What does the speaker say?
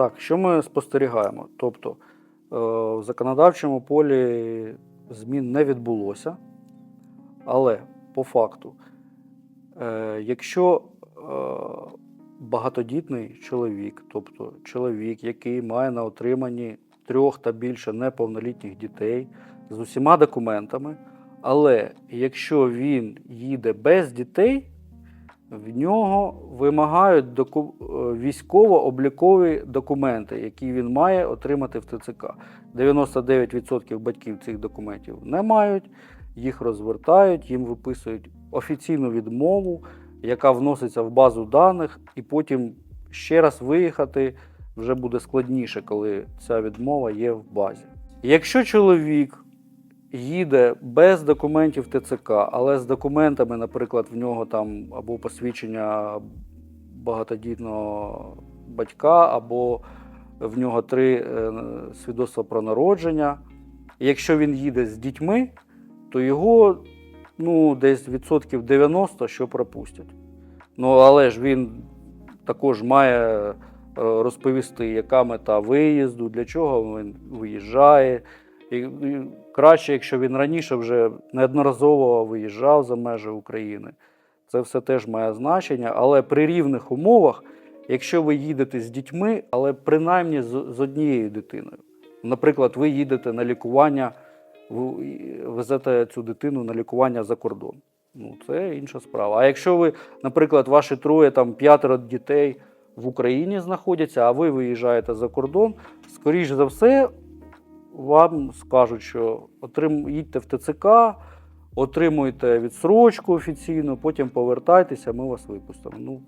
Так, що ми спостерігаємо? Тобто е, в законодавчому полі змін не відбулося, але по факту, е, якщо е, багатодітний чоловік, тобто чоловік, який має на отриманні трьох та більше неповнолітніх дітей з усіма документами, але якщо він їде без дітей, в нього вимагають е, військово-облікові документи, які він має отримати в ТЦК. 99% батьків цих документів не мають, їх розвертають, їм виписують офіційну відмову, яка вноситься в базу даних, і потім ще раз виїхати вже буде складніше, коли ця відмова є в базі. Якщо чоловік їде без документів ТЦК, але з документами, наприклад, в нього там або посвідчення багатодітного батька, або в нього три е, свідоцтва про народження. Якщо він їде з дітьми, то його ну, десь відсотків 90 що пропустять. Ну, але ж він також має е, розповісти, яка мета виїзду, для чого він виїжджає. Краще, якщо він раніше вже неодноразово виїжджав за межі України. Це все теж має значення, але при рівних умовах, якщо ви їдете з дітьми, але принаймні з однією дитиною. Наприклад, ви їдете на лікування, везете цю дитину на лікування за кордон. Ну, це інша справа. А якщо ви, наприклад, ваші троє там п'ятеро дітей в Україні знаходяться, а ви виїжджаєте за кордон, скоріш за все, вам скажуть, що отрим... їдьте в ТЦК, отримуйте відсрочку офіційну, потім повертайтеся, ми вас випустимо. Ну,